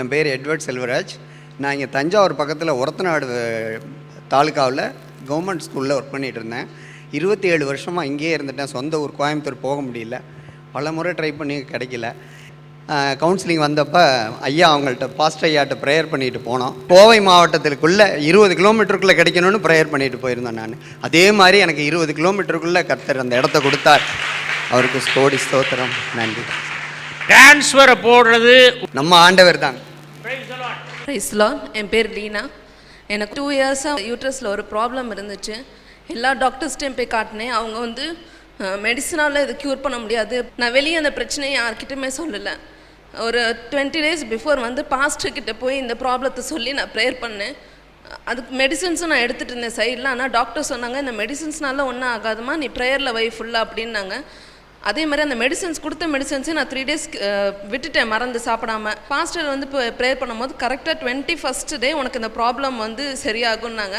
என் பேர் எட்வர்ட் செல்வராஜ். நான் இங்கே தஞ்சாவூர் பக்கத்தில் ஒரத்தநாடு தாலுக்காவில் கவர்மெண்ட் ஸ்கூலில் ஒர்க் பண்ணிகிட்டு இருந்தேன் இருபத்தி ஏழு வருஷமாக இங்கேயே இருந்துட்டேன். சொந்த ஊர் கோயம்புத்தூர் போக முடியல. பல முறை ட்ரை பண்ணி கிடைக்கல. கவுன்சிலிங் வந்தப்போ ஐயா அவங்கள்ட்ட பாஸ்ட் ஐயாட்ட ப்ரேயர் பண்ணிட்டு போனோம். கோவை மாவட்டத்திற்குள்ளே இருபது கிலோமீட்டருக்குள்ளே கிடைக்கணும்னு ப்ரேயர் பண்ணிட்டு போயிருந்தேன் நான். அதே மாதிரி எனக்கு இருபது கிலோமீட்டருக்குள்ளே கர்த்தர் அந்த இடத்த கொடுத்தார். அவருக்கு ஸ்தோடி ஸ்தோத்திரம். நன்றி. டிரான்ஸ்ஃபரை போடுறது நம்ம ஆண்டவர் தான். ரைஸ்லான் என் பேர் லீனா. எனக்கு டூ இயர்ஸாக யூட்ரஸில் ஒரு ப்ராப்ளம் இருந்துச்சு. எல்லா டாக்டர்ஸ்டையும் போய் காட்டினேன். அவங்க வந்து மெடிசனால் இது க்யூர் பண்ண முடியாது. நான் வெளியே அந்த பிரச்சனையை யார்கிட்டயுமே சொல்லலை. ஒரு டுவெண்ட்டி டேஸ் பிஃபோர் வந்து பாஸ்டர்கிட்ட போய் இந்த ப்ராப்ளத்தை சொல்லி நான் ப்ரேயர் பண்ணேன். அதுக்கு மெடிசன்ஸும் நான் எடுத்துகிட்டு இருந்தேன் சைடில் ஆனால் டாக்டர் சொன்னாங்க இந்த மெடிசன்ஸ்னால ஒன்றும் ஆகாதுமா நீ ப்ரேயரில் வை ஃபுல்லாக அப்படின்னாங்க. அதே மாதிரி அந்த மெடிசன்ஸ் கொடுத்த மெடிசன்ஸே நான் த்ரீ டேஸ் விட்டுட்டேன் மறந்து சாப்பிடாம. பாஸ்டர் வந்து இப்போ ப்ரேயர் பண்ணும்போது கரெக்டாக டுவெண்ட்டி ஃபஸ்ட் டே உனக்கு இந்த ப்ராப்ளம் வந்து சரியாகும்னாங்க.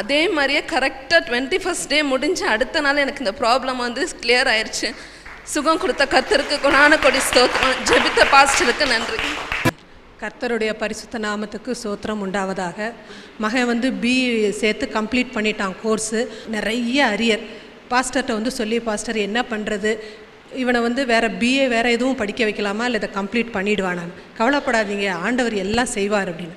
அதே மாதிரியே கரெக்டாக டுவெண்ட்டி ஃபஸ்ட் டே முடிஞ்சு அடுத்த நாள் எனக்கு இந்த ப்ராப்ளம் வந்து கிளியர் ஆயிடுச்சு சுகம் கொடுத்த கத்தருக்கு குணான கொடி ஸ்தோத்திரம். ஜெபித்த பாஸ்டருக்கு நன்றி. கர்த்தருடைய பரிசுத்த நாமத்துக்கு சோத்திரம் உண்டாவதாக. மகன் வந்து பி சேர்த்து கம்ப்ளீட் பண்ணிட்டான் கோர்ஸு நிறைய அரியர். பாஸ்டர்கிட்ட வந்து சொல்லி பாஸ்டர் என்ன பண்ணுறது இவனை வந்து வேறு பிஏ வேறு எதுவும் படிக்க வைக்கலாமா? இல்லை இதை கம்ப்ளீட் பண்ணிடுவானான் கவலைப்படாதீங்க ஆண்டவர் எல்லாம் செய்வார் அப்படின்னு.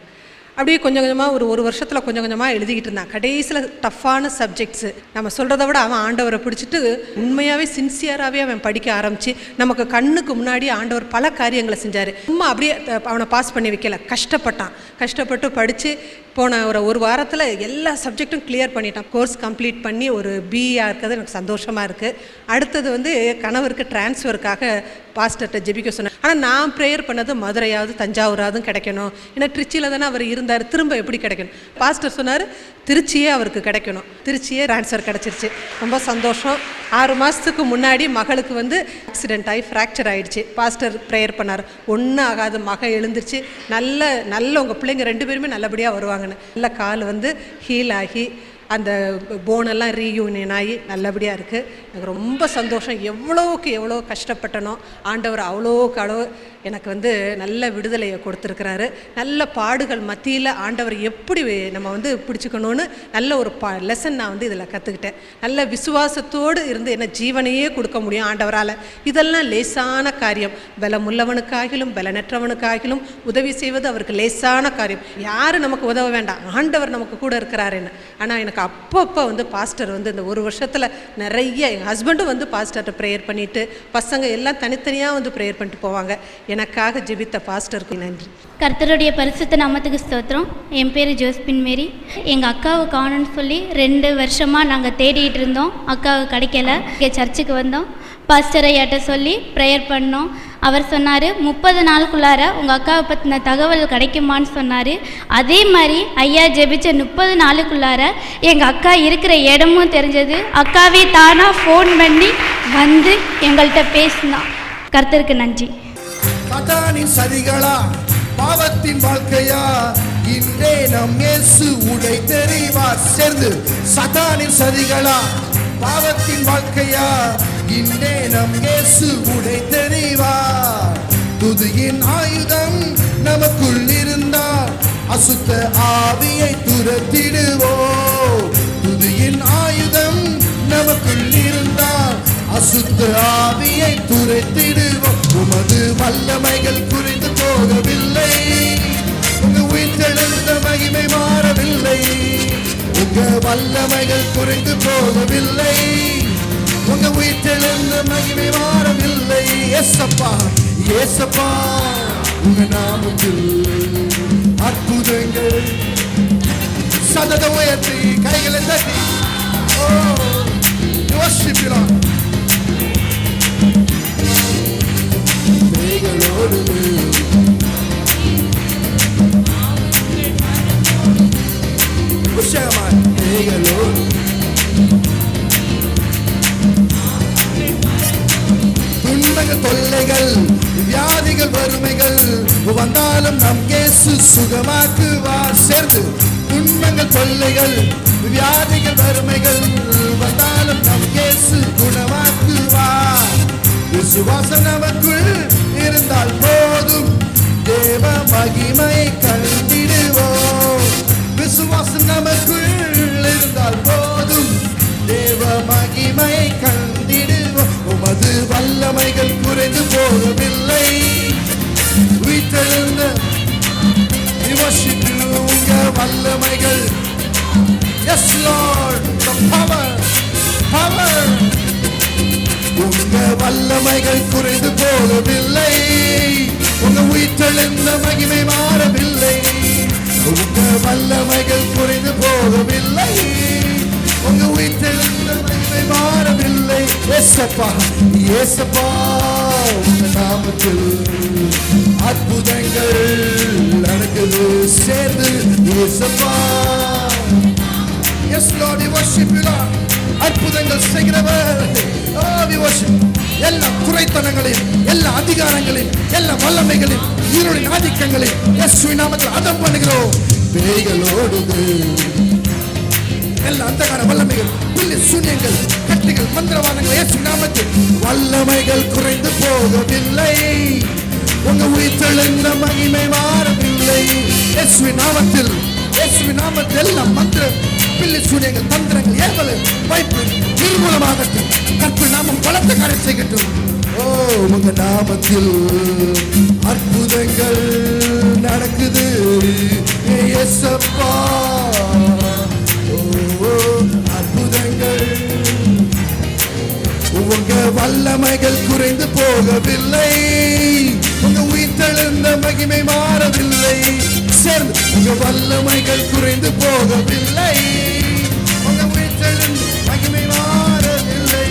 அப்படியே கொஞ்சம் கொஞ்சமாக ஒரு ஒரு வருஷத்தில் கொஞ்சம் கொஞ்சமாக எழுதிக்கிட்டு இருந்தான். கடைசியில் டஃப்பான சப்ஜெக்ட்ஸு நம்ம சொல்கிறத விட அவன் ஆண்டவரை பிடிச்சிட்டு உண்மையாகவே சின்சியராகவே அவன் படிக்க ஆரம்பித்து நமக்கு கண்ணுக்கு முன்னாடி ஆண்டவர் பல காரியங்களை செஞ்சார். சும்மா அப்படியே அவனை பாஸ் பண்ணி வைக்கல. கஷ்டப்பட்டான். கஷ்டப்பட்டு படித்து போன ஒரு ஒரு வாரத்தில் எல்லா சப்ஜெக்ட்டும் கிளியர் பண்ணிட்டான். கோர்ஸ் கம்ப்ளீட் பண்ணி ஒரு பிஇஆ இருக்கிறது எனக்கு சந்தோஷமாக இருக்குது அடுத்தது வந்து கணவருக்கு டிரான்ஸ்ஃபருக்காக பாஸ்டர்கிட்ட ஜெபிக்க சொன்னேன். ஆனால் நான் ப்ரேயர் பண்ணது மதுரையாவது தஞ்சாவூராதும் கிடைக்கணும். ஏன்னா திருச்சியில் தானே அவர் இருந்தார். திரும்ப எப்படி கிடைக்கணும்? பாஸ்டர் சொன்னார் திருச்சியே அவருக்கு கிடைக்கணும். திருச்சியே ட்ரான்ஸ்ஃபர் கிடச்சிருச்சு. ரொம்ப சந்தோஷம். ஆறு மாதத்துக்கு முன்னாடி மகளுக்கு வந்து ஆக்சிடென்ட் ஆகி ஃப்ராக்சர் ஆகிடுச்சு பாஸ்டர் ப்ரேயர் பண்ணார். ஒன்றும் ஆகாது. மக எழுந்துருச்சு. நல்ல நல்ல உங்கள் பிள்ளைங்க ரெண்டு பேருமே நல்லபடியாக வருவாங்கன்னு. நல்ல கால் வந்து ஹீல் ஆகி அந்த போனெல்லாம் ரீயூனியன் ஆகி நல்லபடியாக இருக்குது எனக்கு ரொம்ப சந்தோஷம். எவ்வளோவுக்கு எவ்வளோ கஷ்டப்பட்டனோ ஆண்டவர் அவ்வளோக்கு அளவு எனக்கு வந்து நல்ல விடுதலையை கொடுத்துருக்கிறாரு. நல்ல பாடுகள் மத்தியில் ஆண்டவர் எப்படி நம்ம வந்து பிடிச்சிக்கணும்னு நல்ல ஒரு பா லெசன் நான் வந்து இதில் கற்றுக்கிட்டேன் நல்ல விசுவாசத்தோடு இருந்து என்ன ஜீவனையே கொடுக்க முடியும் ஆண்டவரால். இதெல்லாம் லேசான காரியம். பலமுள்ளவனுக்காகிலும் பலனற்றவனுக்காகிலும் உதவி செய்வது அவருக்கு லேசான காரியம். யார் நமக்கு உதவ வேண்டாம். ஆண்டவர் நமக்கு கூட இருக்கிறாருன்னு ஆனால் எனக்கு அப்பப்போ வந்து பாஸ்டர் வந்து இந்த ஒரு வருஷத்தில் நிறைய என் ஹஸ்பண்டும் வந்து பாஸ்டர்கிட்ட ப்ரேயர் பண்ணிவிட்டு பசங்க எல்லாம் தனித்தனியாக வந்து ப்ரேயர் பண்ணிட்டு போவாங்க. எனக்காக ஜெபித்த பாஸ்டருக்கு நன்றி. கர்த்தருடைய பரிசுத்த நாமத்துக்கு ஸ்தோத்திரம். என் பேர் ஜோஸ்பின் மேரி. எங்கள் அக்காவை காணும்னு சொல்லி ரெண்டு வருஷமாக நாங்கள் தேடிட்டு இருந்தோம். அக்காவை கிடைக்கல. இங்கே சர்ச்சுக்கு வந்தோம். பாஸ்டர் ஐயாட்ட சொல்லி ப்ரேயர் பண்ணோம். அவர் சொன்னார் முப்பது நாளுக்குள்ளார உங்கள் அக்காவை பற்றின தகவல் கிடைக்குமான்னு சொன்னார். அதே மாதிரி ஐயா ஜெபிச்ச முப்பது நாளுக்குள்ளார எங்கள் அக்கா இருக்கிற இடமும் தெரிஞ்சது. அக்காவே தானாக ஃபோன் பண்ணி வந்து எங்கள்கிட்ட பேசினான் கர்த்தருக்கு நன்றி. சதானின் சதிகளா பாவத்தின் வாழ்க்கையா? இன்றே நம் இயேசு உடை தெரிவார். சேர்ந்து சதானின் சதிகளா பாவத்தின் வாழ்க்கையா? இன்றே நம் இயேசு உடை தெரிவார். துதியின் ஆயுதம் நமக்குள் இருந்தால் அசுத்த ஆவியை துரத்திடுவோ துதியின் ஆயுதம் நமக்குள் இருந்தால் அசுத்த ஆவியை துரைத்திடுவோம். உமது வல்லமைகள் குறித்து போகவில்லை. உங்க உயிர்த்தெழுந்த மகிமை மாறவில்லை. உங்க வல்லமைகள் குறைந்து போகவில்லை. உங்க உயிர்த்தெழுந்த மகிமை மாறவில்லை. ஏசப்பா ஏசப்பா உங்க நாமத்தில் அற்புதங்கள். சதத உயர்த்தி கைகளை தட்டி. Oh, ஓ worship தொல்லைகள் வியாதிகள் வறுமைகள் வந்தாலும் நம் கேசு சுகமாக்குவார். சேர்ந்து துன்பங்கள் தொல்லைகள் வியாதிகள் வறுமைகள் வந்தாலும் நம் குணமாக்குவார். விசுவாசம் நமக்குள் இருந்தால் போதும். தேவ மகிமை கண்டிடுவோம் விசுவாசம் நமக்குள் இருந்தால் போதும். தேவ மகிமை கண்டிடுவோம். உமது வல்லமைகள் குறைந்து போகவில்லை. வீட்டிலிருந்து விமர்சித்து உங்க வல்லமைகள். எஸ் லார்ட் பவர் பவர் உங்க வல்லமைகள் குறைந்து போகவில்லை. உங்க உயிர்த்தெழுந்த மகிமை மாறவில்லை. உங்க வல்லமைகள் குறைந்து போகவில்லை. உங்க உயிர்த்தெழுந்த மகிமை மாறவில்லை. ஏசப்பா ஏசப்பா உங்க நாமத்தில் அற்புதங்கள் நடக்குது. சேர்ந்து ஏசப்பா. எஸ் லார்ட் வர்ஷிப் அற்புதங்கள் செய்கிறவர். எல்லா குறைத்தனங்களையும் எல்லா அதிகாரங்களையும் எல்லா வல்லமைகளையும் இருளின் ஆதிக்கங்களையும் இயேசுவின் நாமத்தில் அதம் பண்ணுகிறோம். பேய்களோடுது. எல்லா அந்தகார வல்லமைகள் புள்ளி சூன்யங்கள் கட்டிகள் மந்திரவாதங்கள் இயேசு நாமத்தில் வல்லமைகள் குறைந்து போகவில்லை. உங்க உயிர்த்தெழுந்த மகிமை மாறவில்லை. இயேசுவின் நாமத்தில் இயேசுவின் நாமத்தில் எல்லா மந்திர பில்லி சூரியங்கள் தந்திரங்கள் ஏவல் வாய்ப்பு நிர்மூலமாகட்டும். கற்பு நாமம் பலத்த கரை செய்யட்டும். ஓ உங்க நாமத்தில் அற்புதங்கள் நடக்குது. ஏசப்பா ஓ அற்புதங்கள். உங்க வல்லமைகள் குறைந்து போகவில்லை. உங்க உயிர்த்தெழுந்த மகிமை மாறவில்லை. சேர்ந்து உங்க வல்லமைகள் குறைந்து போகவில்லை. உங்க உயிர்த்தெழுந்த மகிமை மாறவில்லை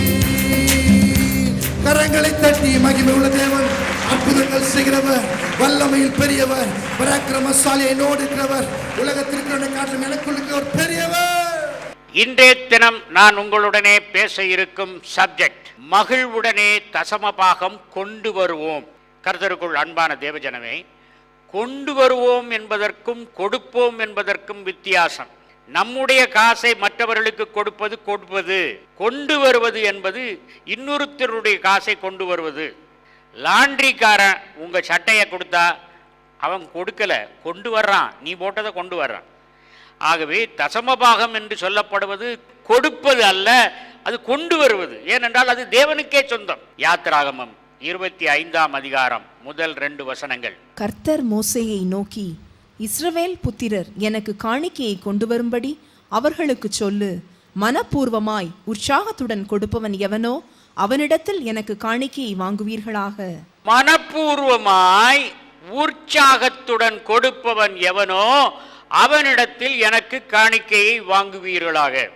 கரங்களை தட்டி மகிமை உள்ள தேவன் அற்புதங்கள் செய்கிறவர் வல்லமையில் பெரியவர் பராக்கிரமசாலி என்னோடு இருக்கிறவர் உலகத்திற்கு காற்றும் எனக்குள் இருக்கிறவர் பெரியவர். இன்றைய தினம் நான் உங்களுடனே பேச இருக்கும் சப்ஜெக்ட். மகிழ்வுடனே தசமபாகம் கொண்டு வருவோம். கர்த்தருக்குள் அன்பான தேவஜனமே கொண்டு வருவோம் என்பதற்கும் கொடுப்போம் என்பதற்கும் வித்தியாசம். நம்முடைய காசை மற்றவர்களுக்கு கொடுப்பது கொடுப்பது கொண்டு வருவது என்பது இன்னொருத்தருடைய காசை கொண்டு வருவது. லாண்ட்ரிக்காரன் உங்கள் சட்டையை கொடுத்தா அவன் கொடுக்கலை கொண்டு வர்றான் நீ போட்டதை கொண்டு வர்றான். ஆகவே தசமபாகம் என்று சொல்லப்படுவது கொடுப்பது அல்ல அது கொண்டு வருவது. ஏனென்றால் அது தேவனுக்கே சொந்தம். யாத்திராகமம் இருபத்தி ஐந்தாம் அதிகாரம் முதல் ரெண்டு வசனங்கள். கர்த்தர் மோசேயை நோக்கி இஸ்ரவேல் புத்திரர் எனக்கு காணிக்கையை கொண்டு வரும்படி அவர்களுக்கு சொல்லு. மனப்பூர்வமாய் உற்சாகத்துடன் கொடுப்பவன் எவனோ அவனிடத்தில் எனக்கு காணிக்கையை வாங்குவீர்களாக. மனப்பூர்வமாய் உற்சாகத்துடன் கொடுப்பவன் எவனோ அவனிடத்தில் எனக்கு காணிக்கையை வாங்குவீர்களாக.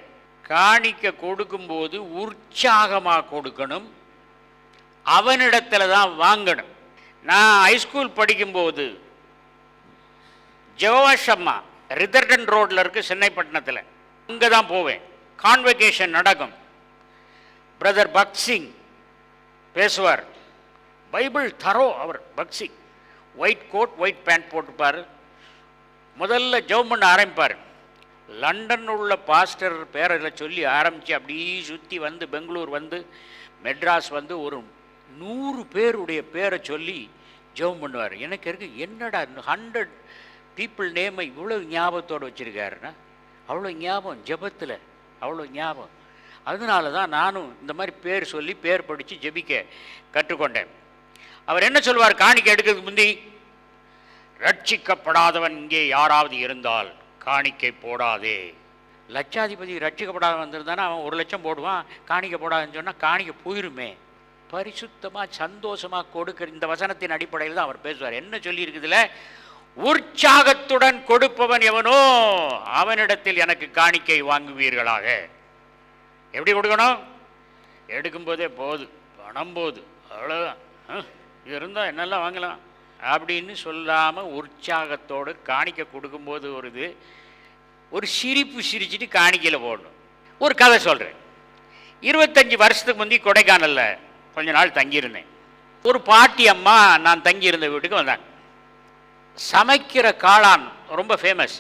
காணிக்கை கொடுக்கும்போது உற்சாகமாக கொடுக்கணும். அவனிடத்தில் தான் வாங்கணும். நான் ஹைஸ்கூல் படிக்கும்போது ஜெவாஷம்மா ரிதர்டன் ரோட்டில் இருக்கு சென்னைப்பட்டினத்தில் அங்கே தான் போவேன். கான்வெகேஷன் நடக்கும். பிரதர் பக்சிங் பேசுவார். பைபிள் தரோ அவர் Bakht Singh white coat white pant போட்டுப்பார். முதல்ல ஜெபம் பண்ண ஆரம்பிப்பார். லண்டன் உள்ள பாஸ்டர் பேரில் சொல்லி ஆரம்பித்து அப்படியே சுற்றி வந்து பெங்களூர் வந்து மெட்ராஸ் வந்து ஒரு நூறு பேருடைய பேரை சொல்லி ஜெபம் பண்ணுவார். எனக்கு இருக்கு என்னடா ஹண்ட்ரட் பீப்புள் நேமை இவ்வளோ ஞாபகத்தோடு வச்சுருக்காருன்னா அவ்வளோ ஞாபகம் ஜெபத்தில் அவ்வளோ ஞாபகம். அதனால தான் நானும் இந்த மாதிரி பேர் சொல்லி பேர் படித்து ஜெபிக்க கற்றுக்கொண்டேன். அவர் என்ன சொல்வார்? காணிக்கை எடுக்கிறதுக்கு முந்தி ரட்சிக்கப்படாதவன் இங்கே யாராவது இருந்தால் காணிக்கை போடாதே. லட்சாதிபதி ரட்சிக்கப்படாதவன் வந்திருந்தானா? அவன் ஒரு லட்சம் போடுவான் காணிக்கை போடாதுன்னு சொன்னால் காணிக்கை போயிருமே. பரிசுத்தமாக சந்தோஷமாக கொடுக்கிற இந்த வசனத்தின் அடிப்படையில் தான் அவர் பேசுவார். என்ன சொல்லியிருக்குதுல? உற்சாகத்துடன் கொடுப்பவன் எவனோ அவனிடத்தில் எனக்கு காணிக்கை வாங்குவீர்களாக. எப்படி கொடுக்கணும்? எடுக்கும்போதே போது பணம் போது அவ்வளோதான் இது இருந்தால் என்னெல்லாம் வாங்கலாம்? அப்படின்னு சொல்லாமல் உற்சாகத்தோடு காணிக்க கொடுக்கும்போது ஒரு இது ஒரு சிரிப்பு சிரிச்சிட்டு காணிக்கையில் போடணும். ஒரு கதை சொல்கிறேன் இருபத்தஞ்சி வருஷத்துக்கு முந்தி கொடைக்கானலில் கொஞ்ச நாள் தங்கியிருந்தேன். ஒரு பாட்டி அம்மா நான் தங்கியிருந்த வீட்டுக்கு வந்தாங்க. சமைக்கிற காளான் ரொம்ப ஃபேமஸ்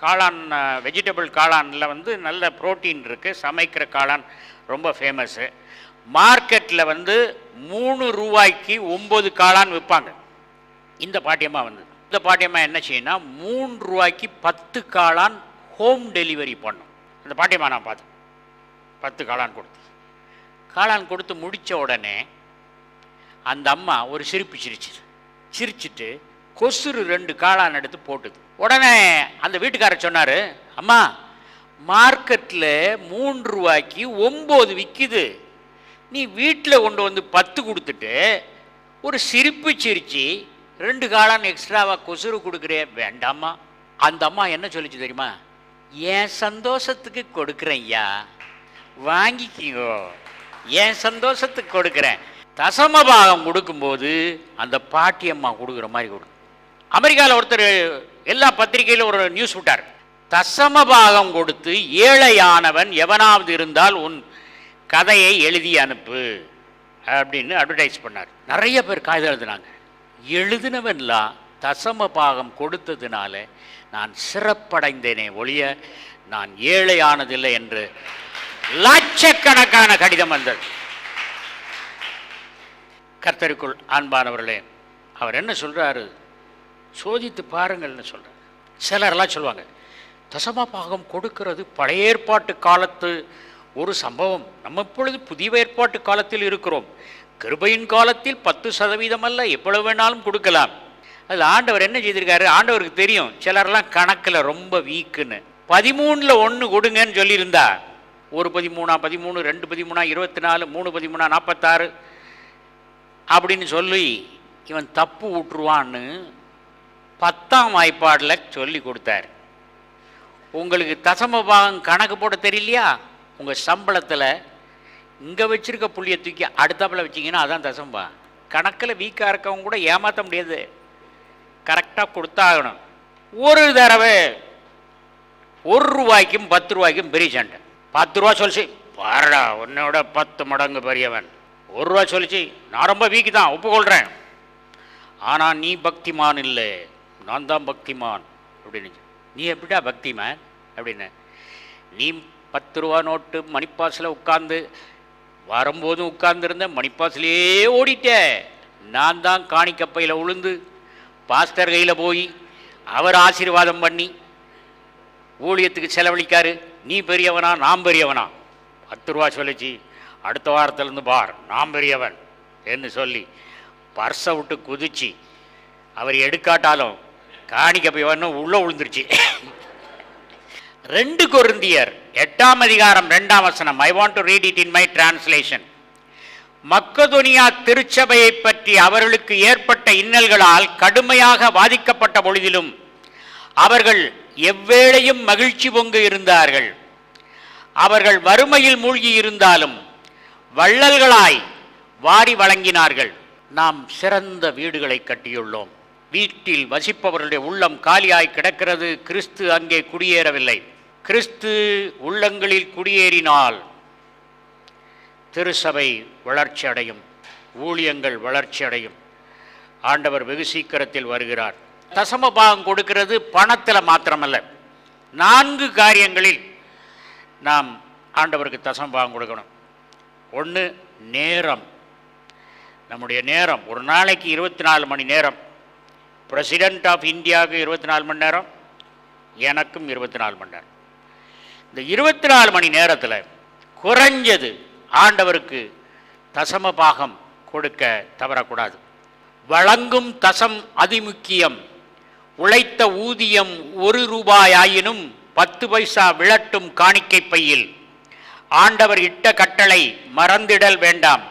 காளான் வெஜிடபிள் காளானில் வந்து நல்ல புரோட்டீன் இருக்குது சமைக்கிற காளான் ரொம்ப ஃபேமஸ்ஸு மார்க்கெட்டில் வந்து மூணு ரூபாய்க்கு ஒம்பது காளான் விற்பாங்க. இந்த பாட்டியம்மா வந்து. இந்த பாட்டியம்மா என்ன செய்யணும்னா மூன்று ரூபாய்க்கு பத்து காளான் ஹோம் டெலிவரி பண்ணும். அந்த பாட்டியம்மா நான் பார்த்தேன். பத்து காளான் கொடுத்து. காளான் கொடுத்து முடித்த உடனே அந்த அம்மா ஒரு சிரிப்பு சிரிச்சுது சிரிச்சிட்டு கொசுறு ரெண்டு காளான் எடுத்து போட்டுது. உடனே அந்த வீட்டுக்காரர் சொன்னார் அம்மா மார்க்கெட்டில் மூன்று ரூபாய்க்கு ஒம்பது விற்கிது நீ வீட்டில் கொண்டு வந்து பத்து கொடுத்துட்டு ஒரு சிரிப்பு சிரித்து ரெண்டு காளான் எக்ஸ்ட்ராவாக கொசுறு கொடுக்குறே வேண்டாமா அந்த அம்மா என்ன சொல்லிச்சு தெரியுமா? என் சந்தோஷத்துக்கு கொடுக்குறேன் ஐயா. வாங்கிக்கிங்கோ. என் சந்தோஷத்துக்கு கொடுக்குறேன். தசமபாகம் கொடுக்கும்போது அந்த பாட்டியம்மா கொடுக்குற மாதிரி கொடுக்கும். அமெரிக்காவில் ஒருத்தர் எல்லா பத்திரிகையிலும் ஒரு நியூஸ் விட்டார். தசம பாகம் கொடுத்து ஏழையானவன் எவனாவது இருந்தால் உன் கதையை எழுதி அனுப்பு அப்படின்னு அட்வர்டைஸ் பண்ணார். நிறைய பேர் காகிதம் எழுதினாங்க. எழுதினவன்லாம் தசம பாகம் கொடுத்ததுனால நான் சிறப்படைந்தேனே ஒழிய நான் ஏழையானதில்லை என்று லட்சக்கணக்கான கடிதம் வந்தது. கர்த்தருக்குள் அன்பானவர்களே அவர் என்ன சொல்றாரு? சோதித்து பாருங்கள்னு சொல்கிறார் சிலரெல்லாம் சொல்லுவாங்க தசமா பாகம் கொடுக்கிறது பழைய ஏற்பாட்டு காலத்து ஒரு சம்பவம். நம்ம இப்பொழுது புதிய ஏற்பாட்டு காலத்தில் இருக்கிறோம். கிருபையின் காலத்தில் பத்து சதவீதம் அல்ல எவ்வளவு வேணாலும் கொடுக்கலாம். அதில் ஆண்டவர் என்ன செய்திருக்காரு? ஆண்டவருக்கு தெரியும் சிலர்லாம் கணக்கில் ரொம்ப வீக்குன்னு. பதிமூணில் ஒன்று கொடுங்கன்னு சொல்லியிருந்தா ஒரு பதிமூணா பதிமூணு ரெண்டு பதிமூணா இருபத்தி நாலு மூணு பதிமூணா நாற்பத்தாறு அப்படின்னு சொல்லி இவன் தப்பு விட்டுருவான்னு பத்தாம் வாய்ப்பாடில் சொல்லி கொடுத்தார். உங்களுக்கு தசம பாகம் கணக்கு போட தெரியலையா? உங்கள் சம்பளத்தில் இங்கே வச்சுருக்க புள்ளியை தூக்கி அடுத்தாப்புல வச்சிங்கன்னா அதான் தசம்பா கணக்கில் வீக்காக இருக்கவங்க கூட ஏமாற்ற முடியாது. கரெக்டாக கொடுத்தாகணும். ஒரு தடவை ஒரு ரூபாய்க்கும் பத்து ரூபாய்க்கும் பெரிய சண்டை. பத்து ரூபா சொல்லிச்சு. பாருடா உன்னோட பத்து மடங்கு பெரியவன். ஒரு ரூபா சொல்லிச்சு. நான் ரொம்ப வீக்கு தான் ஒப்புக்கொள்கிறேன் ஆனால் நீ பக்திமான் இல்லை. நான் தான் பக்திமான். அப்படின்னு நீ எப்படிடா பக்திமான்? அப்படின்னு. நீ பத்து ரூபா நோட்டு மணிப்பாசில் உட்காந்து வரும்போதும் உட்கார்ந்துருந்த மணிப்பாசிலேயே ஓடிட்ட. நான் தான் காணிக்கப்பையில் உளுந்து பாஸ்டர் கையில் போய் அவர் ஆசீர்வாதம் பண்ணி ஊழியத்துக்கு செலவழிக்காரு. நீ பெரியவனா நாம் பெரியவனா? பத்து ரூபா சொல்லிச்சு. அடுத்த வாரத்திலேருந்து பார் நாம் பெரியவன் என்று சொல்லி பர்ஸை விட்டு குதிச்சு அவர் எடுக்காட்டாலும் காணிக்க போய் வரணும் உள்ளே விழுந்துருச்சு. ரெண்டு கொருந்தியர் எட்டாம் அதிகாரம் ரெண்டாம் வசனம். I want to read it in my translation Macedonia திருச்சபையை பற்றி அவர்களுக்கு ஏற்பட்ட இன்னல்களால் கடுமையாக பாதிக்கப்பட்ட பொழுதிலும் அவர்கள் எவ்வேளையும் மகிழ்ச்சி பொங்கு இருந்தார்கள். அவர்கள் வறுமையில் மூழ்கி இருந்தாலும் வள்ளல்களாய் வாரி வழங்கினார்கள். நாம் சிறந்த வீடுகளை கட்டியுள்ளோம். வீட்டில் வசிப்பவர்களுடைய உள்ளம் காலியாய் கிடக்கிறது. கிறிஸ்து அங்கே குடியேறவில்லை. கிறிஸ்து உள்ளங்களில் குடியேறினால் திருசபை வளர்ச்சி அடையும். ஊழியங்கள் வளர்ச்சி அடையும். ஆண்டவர் வெகு சீக்கிரத்தில் வருகிறார். தசம பாகம் கொடுக்கிறது பணத்தில் மாத்திரமல்ல. நான்கு காரியங்களில் நாம் ஆண்டவருக்கு தசம பாகம் கொடுக்கணும். ஒன்று நேரம். நம்முடைய நேரம் ஒரு நாளைக்கு இருபத்தி நாலு மணி நேரம். பிரசிடென்ட் ஆஃப் இந்தியாவுக்கு இருபத்தி நாலு மணி நேரம் எனக்கும் இருபத்தி நாலு மணி நேரம். இந்த இருபத்தி நாலு மணி நேரத்தில் குறைஞ்சது ஆண்டவருக்கு தசம பாகம் கொடுக்க தவறக்கூடாது. வழங்கும் தசம் அதிமுக்கியம். உழைத்த ஊதியம் ஒரு ரூபாயாயினும் பத்து பைசா விழட்டும் காணிக்கை பையில். ஆண்டவர் இட்ட கட்டளை மறந்திடல் வேண்டாம்.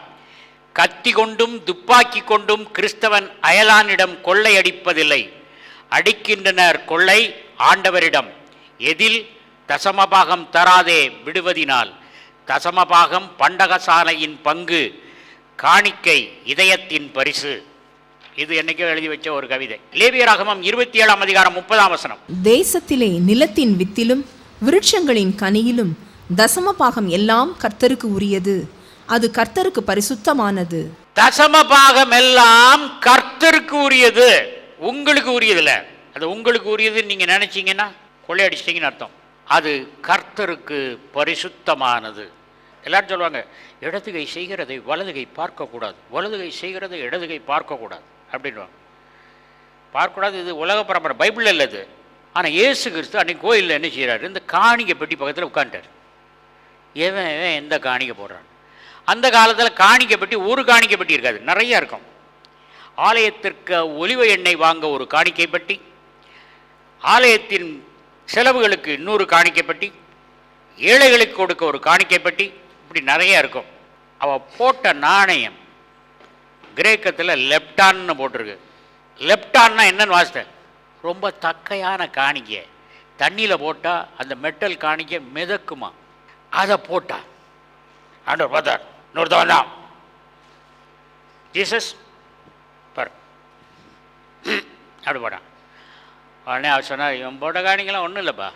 கத்தி கொண்டும் துப்பாக்கி கொண்டும் கிறிஸ்தவன் அயலானிடம் கொள்ளையடிப்பதில்லை அடிக்கின்றனர் கொள்ளை ஆண்டவரிடம். எதில் தசமபாகம் தராதே விடுவதினால். தசமபாகம் பண்டகசாலையின் பங்கு. காணிக்கை இதயத்தின் பரிசு. இது என்னைக்கோ எழுதி வச்ச ஒரு கவிதை. லேவியராகமம் இருபத்தி ஏழாம் அதிகாரம் முப்பதாம் வசனம். தேசத்திலே நிலத்தின் வித்திலும் விருட்சங்களின் கனியிலும் தசம பாகம் எல்லாம் கர்த்தருக்கு உரியது. அது கர்த்தருக்கு பரிசுத்தமானது. தசமபாகம் எல்லாம் கர்த்தருக்கு உரியது. உங்களுக்கு உரியதில்ல. அது உங்களுக்கு உரியதுன்னு நீங்க நினைச்சீங்கன்னா கொள்ளையடிச்சிட்டீங்கன்னு அர்த்தம். அது கர்த்தருக்கு பரிசுத்தமானது. எல்லாரும் சொல்லுவாங்க இடதுகை செய்கிறதை வலதுகை பார்க்கக்கூடாது. வலதுகை செய்கிறதை இடதுகை பார்க்கக்கூடாது. அப்படின்வாங்க பார்க்கக்கூடாது இது உலக பரம்பரை பைபிளில் இல்லை இது ஆனால் ஏசு கிறிஸ்து அன்னைக்கு கோயிலில் என்ன செய்கிறாரு இந்த காணிக்கை பெட்டி பக்கத்தில் உட்காந்துட்டார் எவன் எவன் எந்த காணிக்கை போடுறான் அந்த காலத்தில் காணிக்கை பெட்டி ஒரு காணிக்கை பெட்டி இருக்காது. நிறையா இருக்கும். ஆலயத்திற்கு ஒலிவ எண்ணெய் வாங்க ஒரு காணிக்கை பெட்டி ஆலயத்தின் செலவுகளுக்கு இன்னொரு காணிக்கை பெட்டி ஏழைகளுக்கு கொடுக்க ஒரு காணிக்கை பெட்டி இப்படி நிறையா இருக்கும். அவள் போட்ட நாணயம் கிரேக்கத்தில் லெப்டான்னு போட்டிருக்கு. லெப்டான்னா என்னன்னு வாசித்தேன். ரொம்ப தக்கையான காணிக்கை. தண்ணியில் போட்டால் அந்த மெட்டல் காணிக்கை மிதக்குமா? அதை போட்டா. ஆண்டவர் பார்த்தார். இன்னொருத்தவன் தான். ஜீசஸ் பார். அப்படி போட்டான். உடனே அவர் சொன்னார் இவன் போட்ட காணிக்கெல்லாம் ஒன்றும் இல்லைப்பா.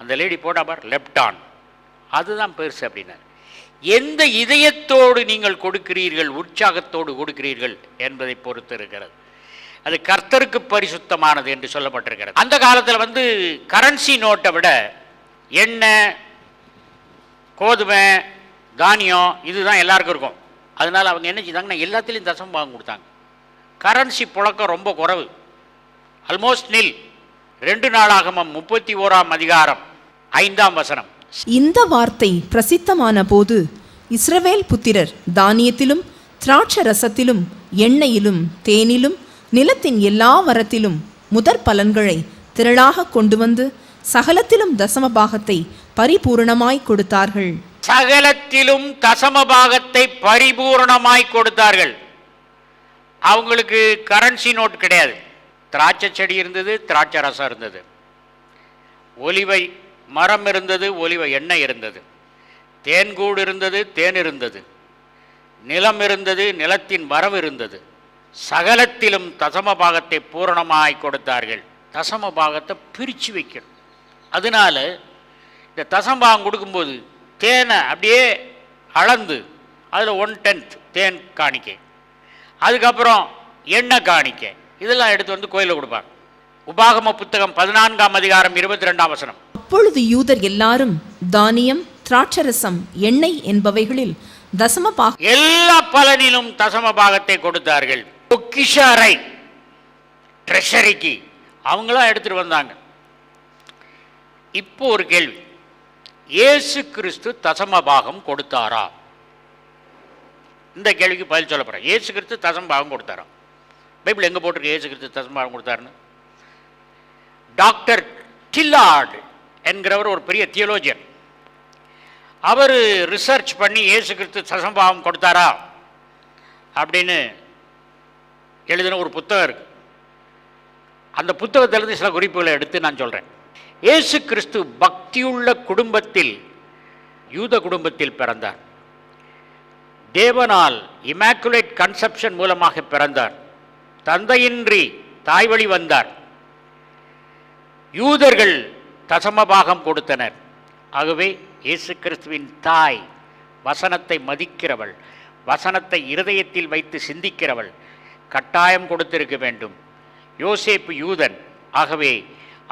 அந்த லேடி போட்டா பார் லெப்டான். அதுதான் பெருசு அப்படின்னார். எந்த இதயத்தோடு நீங்கள் கொடுக்கிறீர்கள் உற்சாகத்தோடு கொடுக்கிறீர்கள் என்பதை பொறுத்து இருக்கிறது. அது கர்த்தருக்கு பரிசுத்தமானது என்று சொல்லப்பட்டிருக்கிறது. அந்த காலத்தில் வந்து கரன்சி நோட்டை விட எண்ணெய் கோதுமை தானியம் இதுதான் எல்லாருக்கும் இருக்கும். அதனால் அவங்க என்ன செய்தாங்கன்னா எல்லாத்துலேயும் தசம் பாகம் கொடுத்தாங்க. கரன்சி புழக்கம் ரொம்ப குறைவு. ஆல்மோஸ்ட் நில் ரெண்டு நாளாகமம் முப்பத்தி ஓராம் அதிகாரம் ஐந்தாம் வசனம். இந்த வார்த்தை பிரசித்தமான போது இஸ்ரவேல் புத்திரர் தானியத்திலும் திராட்ச ரசத்திலும் எண்ணெயிலும் தேனிலும் நிலத்தின் எல்லா வரத்திலும் முதற் பலன்களை திரளாக கொண்டு வந்து சகலத்திலும் தசம பாகத்தை பரிபூரணமாய் கொடுத்தார்கள். சகலத்திலும் தசம பாகத்தை பரிபூரணமாய் கொடுத்தார்கள். அவங்களுக்கு கரன்சி நோட் கிடையாது. திராட்சை செடி இருந்தது திராட்சை ரசம் இருந்தது. ஒலிவை மரம் இருந்தது ஒலிவ எண்ணெய் இருந்தது. தேன்கூடு இருந்தது தேன் இருந்தது. நிலம் இருந்தது நிலத்தின் வரவு இருந்தது. சகலத்திலும் தசம பாகத்தை பூரணமாய் கொடுத்தார்கள். தசம பாகத்தை பிரித்து வைக்கணும். அதனால இந்த தசம பாகம் கொடுக்கும்போது தேனை அப்படியே அளந்து அதில் ஒன் டென்த் தேன் காணிக்கை. அதுக்கப்புறம் எண்ணெய் காணிக்கை. இதெல்லாம் எடுத்து வந்து கோயிலில் கொடுப்பாங்க. உபாகம புத்தகம் பதினான்காம் அதிகாரம் இருபத்தி ரெண்டாம் வசனம். அப்பொழுது யூதர் எல்லாரும் தானியம் திராட்சரசம் எண்ணெய் என்பவைகளில் தசம பாக எல்லா பலனிலும் தசம பாகத்தை கொடுத்தார்கள். பொக்கிஷாரை ட்ரெஷரிக்கு அவங்களாம் எடுத்துட்டு வந்தாங்க. இப்போ ஒரு கேள்வி. இயேசு கிறிஸ்து தசம பாகம் கொடுத்தாரா? இந்த கேள்விக்கு பதில் சொல்ல போகிறேன் இயேசு கிறிஸ்து தசம பாகம் கொடுத்தாரா? பைபிள் எங்கே போட்டிருக்கு? இயேசு கிறிஸ்து தசம பாகம் கொடுத்தாருன்னு? டாக்டர் டில்லார்டு என்கிறவர் ஒரு பெரிய தியோலோஜியன் அவர் ரிசர்ச் பண்ணி இயேசு கிறிஸ்து சசம்பாவம் கொடுத்தாரா? அப்படின்னு எழுதின ஒரு புத்தகம் இருக்கு. அந்த புத்தகத்திலிருந்து சில குறிப்புகளை எடுத்து நான் சொல்கிறேன் இயேசு கிறிஸ்து பக்தியுள்ள குடும்பத்தில் யூத குடும்பத்தில் பிறந்தார். தேவனால் இமாக்குலேட் கன்செப்ஷன் மூலமாக பிறந்தார். தந்தையின்றி தாய் வழி வந்தார். யூதர்கள் தசமபாகம் கொடுத்தனர். ஆகவே இயேசு கிறிஸ்துவின் தாய் வசனத்தை மதிக்கிறவள் வசனத்தை இருதயத்தில் வைத்து சிந்திக்கிறவள் கட்டாயம் கொடுத்திருக்க வேண்டும். யோசேப்பு யூதன் ஆகவே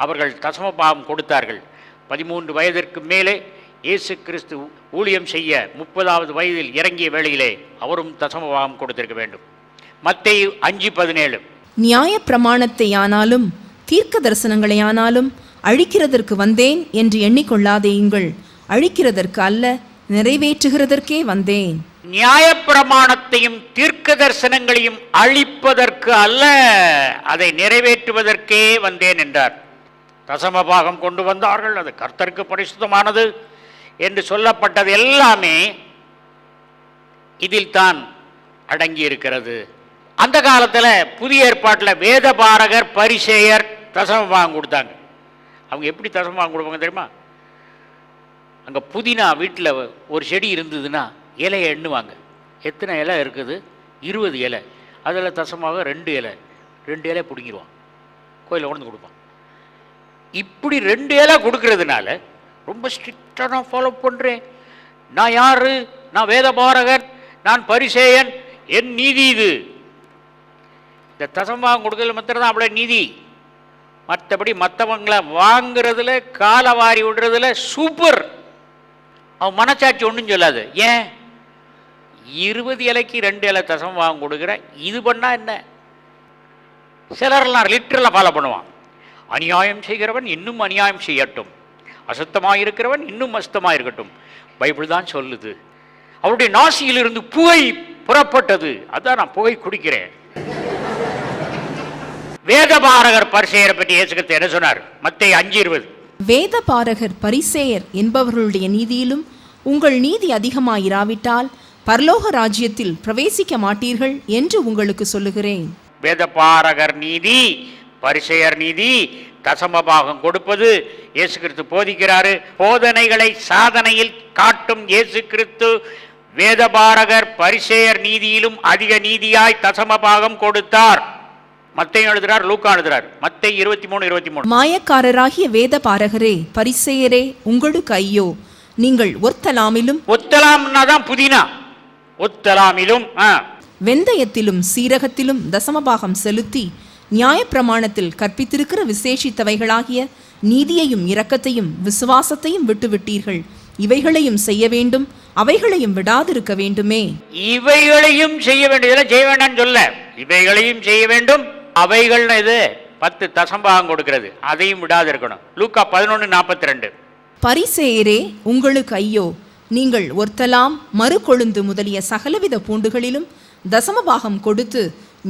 அவர்கள் தசமபாகம் கொடுத்தார்கள். பதிமூன்று வயதிற்கு மேலே இயேசு கிறிஸ்து ஊழியம் செய்ய முப்பதாவது வயதில் இறங்கிய வேளையிலே அவரும் தசமபாகம் கொடுத்திருக்க வேண்டும். மத்திய அஞ்சு பதினேழு. நியாய பிரமாணத்தை ஆனாலும் தீர்க்க தரிசனங்களையானாலும் அழிக்கிறதற்கு வந்தேன் என்று எண்ணிக்கொள்ளாதேயுங்கள். அழிக்கிறதற்கு அல்ல நிறைவேற்றுகிறதற்கே வந்தேன். நியாயப்பிரமாணத்தையும் தீர்க்க தரிசனங்களையும் அழிப்பதற்கு அல்ல அதை நிறைவேற்றுவதற்கே வந்தேன் என்றார். தசமபாகம் கொண்டு வந்தார்கள் அது கர்த்தருக்கு பரிசுத்தமானது என்று சொல்லப்பட்டது எல்லாமே இதில் தான் அடங்கி இருக்கிறது அந்த காலத்தில் புதிய ஏற்பாட்டில் வேதபாரகர் பரிசேயர் தசமபாகம் கொடுத்தாங்க. அவங்க எப்படி தசமாக கொடுப்பாங்க தெரியுமா? அங்கே புதினா வீட்டில் ஒரு செடி இருந்ததுன்னா இலையை எண்ணுவாங்க. எத்தனை இலை இருக்குது? இருபது இலை. அதில் தசமாக ரெண்டு இலை. ரெண்டு இலை பிடுங்கிடுவான். கோயிலில் கொண்டு வந்து கொடுப்பான். இப்படி ரெண்டு இலை கொடுக்கறதுனால ரொம்ப ஸ்ட்ரிக்டாக நான் ஃபாலோ பண்ணுறேன் நான் யார்? நான் வேதபாரகன் நான் பரிசேயன். என் நீதி இது. இந்த தசமாக கொடுக்கறதுல மாத்திரம் தான் அப்படியே நீதி. மற்றபடி மற்றவங்களை வாங்கிறதுல காலை வாரி விடுறதுல சூப்பர் அவன் மனச்சாட்சி ஒன்றும் சொல்லாது. ஏன்? இருபது இலைக்கு ரெண்டு இலை தசம் வாங்க கொடுக்குற இது பண்ணால் என்ன? சிலரெல்லாம் லிட்டரில் ஃபாலோ பண்ணுவான். அநியாயம் செய்கிறவன் இன்னும் அநியாயம் செய்யட்டும். அசுத்தமாக இருக்கிறவன் இன்னும் அசுத்தமாக இருக்கட்டும். பைபிள் தான் சொல்லுது. அவருடைய நாசியிலிருந்து புகை புறப்பட்டது. அதான் நான் புகை குடிக்கிறேன். வேதபாரகர் பரிசெயரை பற்றி இயேசுகிறிஸ்து என்ன சொன்னார்? மத்தேயு அஞ்சு இருபது. வேத பாரகர் பரிசேயர் என்பவர்களுடைய நீதியிலும் உங்கள் நீதி அதிகமாயிராவிட்டால் பரலோக ராஜ்யத்தில் பிரவேசிக்க மாட்டீர்கள் என்று உங்களுக்கு சொல்லுகிறேன். வேதபாரகர் நீதி பரிசெயர் நீதி தசமபாகம் கொடுப்பது இயேசு கிறிஸ்து போதிக்கிறாரு. போதனைகளை சாதனையில் காட்டும் இயேசு கிறிஸ்து வேதபாரகர் பரிசேயர் நீதியிலும் அதிக நீதியாய் தசமபாகம் கொடுத்தார். மத்தையும் எழுதுறார் லூக்கா எழுதுறார். மத்தை இருபத்தி மூணு இருபத்தி மூணு மாயக்காரராகிய வேத பாரகரே பரிசேயரே உங்களுக்கு ஐயோ நீங்கள் ஒர்த்தலாமிலும் ஒத்தலாம்னா தான் புதினா. ஒத்தலாமிலும் வெந்தயத்திலும் சீரகத்திலும் தசமபாகம் செலுத்தி நியாயப்பிரமாணத்தில் கற்பித்திருக்கிற விசேஷித்தவைகளாகிய நீதியையும் இரக்கத்தையும் விசுவாசத்தையும் விட்டுவிட்டீர்கள். இவைகளையும் செய்ய வேண்டும் அவைகளையும் விடாதிருக்க வேண்டுமே. இவைகளையும் செய்ய வேண்டியதில் செய்ய வேண்டாம்னு சொல்ல. இவைகளையும் செய்ய வேண்டும் அவைகள் இது பத்து தசம்பாகம் கொடுக்கிறது. அதையும் விடாது இருக்கணும் லூக்கா பதினொன்று நாற்பத்தி ரெண்டு பரிசேயரே உங்களுக்கு ஐயோ. நீங்கள் ஒர்த்தலாம் மறுகொழுந்து முதலிய சகலவித பூண்டுகளிலும் தசமபாகம் கொடுத்து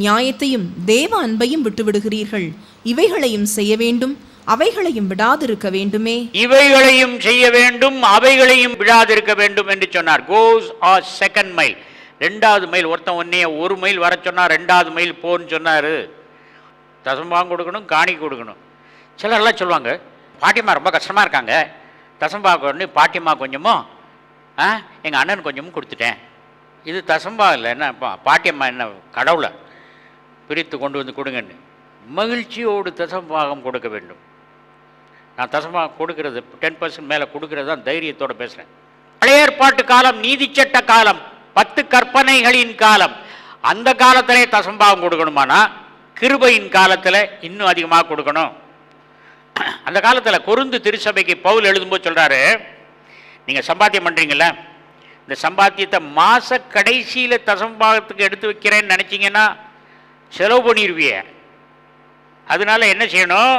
நியாயத்தையும் தேவ அன்பையும் விட்டுவிடுகிறீர்கள். இவைகளையும் செய்ய வேண்டும் அவைகளையும் விடாதிருக்க வேண்டுமே. இவைகளையும் செய்ய வேண்டும் அவைகளையும் விடாதிருக்க வேண்டும் என்று சொன்னார். கோஸ் ஆர் செகண்ட் மைல் ரெண்டாவது மைல் ஒருத்தன் ஒன்னே ஒரு மைல் வர சொன்னா ரெண்டாவது மைல் போன்னு சொன்னார். தசம்பாவும் கொடுக்கணும் காணி கொடுக்கணும். சிலர்லாம் சொல்லுவாங்க பாட்டியம்மா ரொம்ப கஷ்டமாக இருக்காங்க. தசம்பா ஒன்று பாட்டியம்மா கொஞ்சமும் ஆ எங்கள் அண்ணன் கொஞ்சமும் கொடுத்துட்டேன். இது தசம்பா இல்லை என்ன பாட்டியம்மா என்ன கடவுளை பிரித்து கொண்டு வந்து கொடுங்கன்னு. மகிழ்ச்சியோடு தசம்பாகம் கொடுக்க வேண்டும். நான் தசமாக கொடுக்கறது டென் பர்சன்ட் மேலே கொடுக்கறது தான் தைரியத்தோட பேசுகிறேன் பழைய ஏற்பாட்டு காலம் நீதிச்சட்ட காலம் பத்து கற்பனைகளின் காலம். அந்த காலத்திலே தசம்பாகம் கொடுக்கணுமானா கிருபையின் காலத்தில் இன்னும் அதிகமாக கொடுக்கணும். அந்த காலத்தில் கொருந்து திருச்சபைக்கு பவுல் எழுதும்போது சொல்கிறாரு நீங்கள் சம்பாத்தியம் பண்ணுறீங்கள இந்த சம்பாத்தியத்தை மாத கடைசியில் தசம்பாகத்துக்கு எடுத்து வைக்கிறேன்னு நினச்சிங்கன்னா செலவு பண்ணிடுவிய அதனால என்ன செய்யணும்?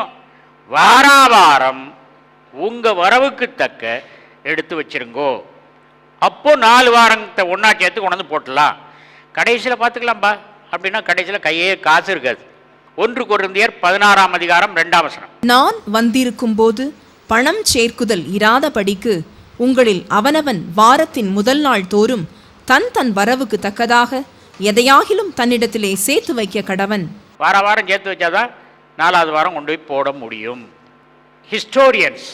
வாராவாரம் உங்கள் வரவுக்கு தக்க எடுத்து வச்சிருங்கோ. அப்போது நாலு வாரத்தை ஒன்றா சேர்த்து கொண்டு வந்து போட்டுடலாம். கடைசியில் பார்த்துக்கலாம்ப்பா அப்படின்னா கடைசியில் கையே காசு இருக்காது. ஒன்று குருந்தியர் பதினாறாம் அதிகாரம் ரெண்டாம் வசனம். நான் வந்திருக்கும்போது பணம் சேர்க்குதல் இராதபடிக்கு உங்களில் அவனவன் வாரத்தின் முதல் நாள் தோறும் தன் தன் வரவுக்கு தக்கதாக எதையாகிலும் தன்னிடத்திலே சேர்த்து வைக்க கடவன். வார வாரம் சேர்த்து வச்சாதான் நாலாவது வாரம் கொண்டு போய் போட முடியும். ஹிஸ்டோரியன்ஸ்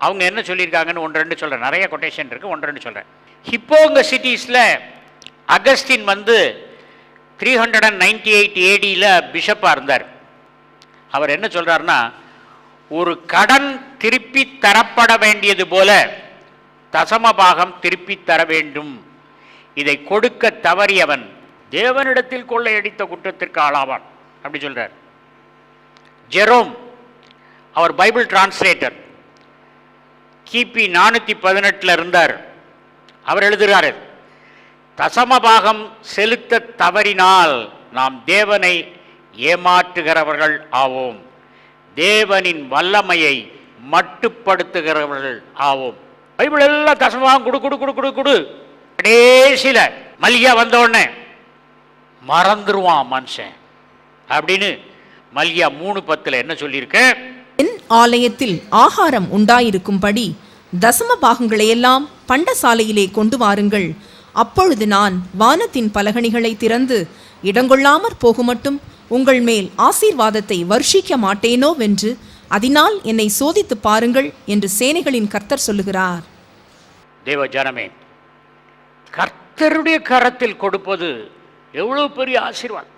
அவங்க என்ன சொல்லியிருக்காங்கன்னு ஒன்று ரெண்டு சொல்கிறேன் நிறைய கொட்டேஷன் இருக்குது ஒன்று ரெண்டு சொல்கிறேன் ஹிப்போங்க சிட்டிஸில் அகஸ்டின் வந்து three hundred and ninety eight ஏடியில் பிஷப்பாக இருந்தார். அவர் என்ன சொல்கிறாருன்னா ஒரு கடன் திருப்பி தரப்பட வேண்டியது போல தசமபாகம் திருப்பி தர வேண்டும். இதை கொடுக்க தவறியவன் தேவனிடத்தில் கொள்ளையடித்த குற்றத்திற்கு ஆளாவான். அப்படி சொல்கிறார் ஜெரோம் அவர் பைபிள் டிரான்ஸ்லேட்டர். கிபி நானூற்றி பதினெட்டில் இருந்தார். அவர் எழுதுகிறாரு தசமபாகம் செலுத்த தவறினால் நாம் தேவனை ஏமாற்றுகிறவர்கள் ஆவோம். தேவனின் வல்லமையை மட்டுப்படுத்துகிறவர்கள் ஆவோம். பைபிள் எல்லாம் தசமபாகம் கொடு கொடு கொடு கொடு கொடு. கடைசியில் மல்லிகா வந்தோடனே மறந்துருவான் மனுஷன். அப்படின்னு மல்லியா மூணு பத்தில் என்ன சொல்லியிருக்கேன் என் ஆலயத்தில் ஆகாரம் உண்டாயிருக்கும்படி தசம பாகங்களையெல்லாம் பண்டசாலையிலே கொண்டு வாருங்கள். அப்பொழுது நான் வானத்தின் பலகணிகளை திறந்து இடங்கொள்ளாமற் போகுமட்டும் உங்கள் மேல் ஆசீர்வாதத்தை வர்ஷிக்க மாட்டேனோ வென்று அதனால் என்னை சோதித்துப் பாருங்கள் என்று சேனைகளின் கர்த்தர் சொல்லுகிறார். தேவ ஜனமே கர்த்தருடைய கரத்தில் கொடுப்பது எவ்வளவு பெரிய ஆசீர்வாதம்.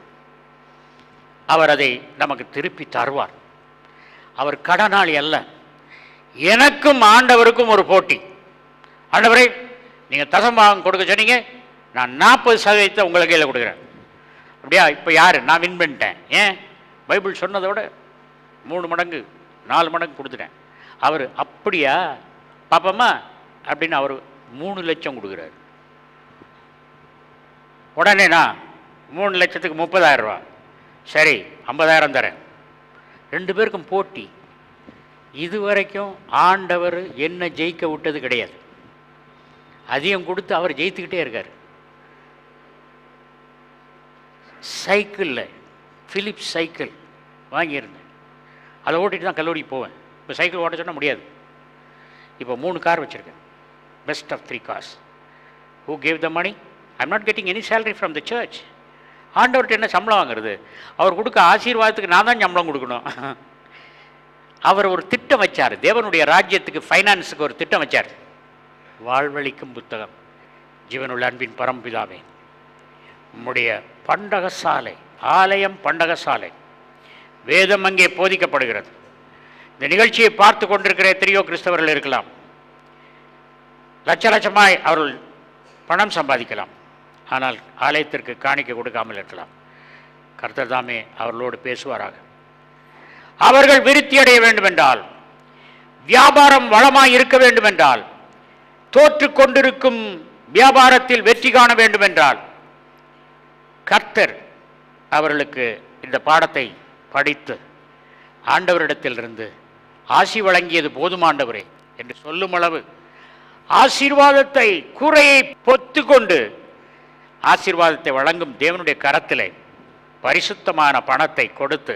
அவர் அதை நமக்கு திருப்பி தருவார். அவர் கடனாளி அல்ல. எனக்கும் ஆண்டவருக்கும் ஒரு போட்டி. ஆண்டவரே நீங்கள் தசம்பாகம் கொடுக்க சொன்னீங்க நான் நாற்பது சதவீதத்தை உங்களை கையில் கொடுக்குறேன். அப்படியா? இப்போ யார்? நான் வின் பண்ணிட்டேன். ஏன்? பைபிள் சொன்னதோட மூணு மடங்கு நாலு மடங்கு கொடுத்துட்டேன். அவர் அப்படியா? பாப்பம்மா அப்படின்னு அவர் மூணு லட்சம் கொடுக்குறாரு. உடனே நான் மூணு லட்சத்துக்கு முப்பதாயிரம் ரூபா சரி ஐம்பதாயிரம் தரேன். ரெண்டு பேருக்கும் போட்டி. இதுவரைக்கும் ஆண்டவர் என்ன ஜெயிக்க விட்டது கிடையாது. அதிகம் கொடுத்து அவர் ஜெயித்துக்கிட்டே இருக்கார். சைக்கிளில் ஃபிலிப்ஸ் சைக்கிள் வாங்கியிருந்தேன். அதை ஓட்டிட்டு தான் கல்லூரிக்கு போவேன். இப்போ சைக்கிள் ஓட்ட சொன்னால் முடியாது. இப்போ மூணு கார் வச்சுருக்கேன். Best of three cars who gave the money I'm not getting any salary from the church ஆண்டவர்கிட்ட என்ன சம்பளம் வாங்குறது? அவர் கொடுக்க ஆசீர்வாதத்துக்கு நான் தான் சம்பளம் கொடுக்கணும். அவர் ஒரு திட்டம் வச்சார். தேவனுடைய ராஜ்யத்துக்கு ஃபைனான்ஸுக்கு ஒரு திட்டம் வச்சார். வாழ்வழிக்கும் புத்தகம். ஜீவனுள்ள அன்பின் பரம்பிதாவே நம்முடைய பண்டகசாலை ஆலயம் பண்டகசாலை. வேதம் அங்கே போதிக்கப்படுகிறது. இந்த நிகழ்ச்சியை பார்த்து கொண்டிருக்கிற எத்தனையோ கிறிஸ்தவர்கள் இருக்கலாம். லட்ச லட்சமாய் அவர்கள் பணம் சம்பாதிக்கலாம். ஆனால் ஆலயத்திற்கு காணிக்க கொடுக்காமல் இருக்கலாம். கர்த்தர் தாமே அவர்களோடு பேசுவாராக. அவர்கள் விருத்தி அடைய வேண்டுமென்றால் வியாபாரம் வளமாய் இருக்க வேண்டுமென்றால் தோற்று கொண்டிருக்கும் வியாபாரத்தில் வெற்றி காண வேண்டுமென்றால் கர்த்தர் அவர்களுக்கு இந்த பாடத்தை படித்து ஆண்டவரிடத்திலிருந்து ஆசி வழங்கியது போதுமாண்டவரே என்று சொல்லும் அளவு ஆசீர்வாதத்தை குறையை பொத்து கொண்டு ஆசீர்வாதத்தை வழங்கும் தேவனுடைய கரத்திலே பரிசுத்தமான பணத்தை கொடுத்து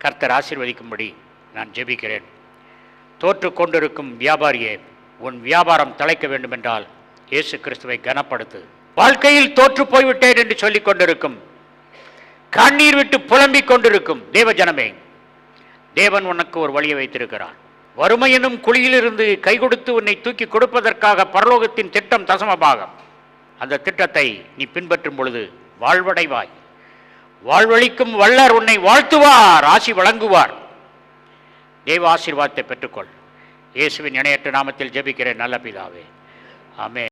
கர்த்தர் ஆசீர்வதிக்கும்படி நான் ஜெபிக்கிறேன். தோற்று கொண்டிருக்கும் வியாபாரியே உன் வியாபாரம் தலைக்க வேண்டுமென்றால் இயேசு கிறிஸ்துவை கனப்படுத்து. வாழ்க்கையில் தோற்று போய்விட்டேன் என்று சொல்லிக் கொண்டிருக்கும். கண்ணீர் விட்டு புலம்பிக் கொண்டிருக்கும். தேவ ஜனமே தேவன் உனக்கு ஒரு வழியை வைத்திருக்கிறான் வறுமையினும் குழியிலிருந்து கை கொடுத்து உன்னை தூக்கி கொடுப்பதற்காக பரலோகத்தின் திட்டம் தசமபாகம் அந்த திட்டத்தை நீ பின்பற்றும் பொழுது வாழ்வடைவாய். வாழ்வழிக்கும் வல்லர் உன்னை வாழ்த்துவார் ஆசி வழங்குவார். தெய்வ ஆசீர்வாதத்தை பெற்றுக்கொள். இயேசுவின் இணையற்ற நாமத்தில் ஜெபிக்கிறேன் நல்ல பிதாவே. ஆமென்.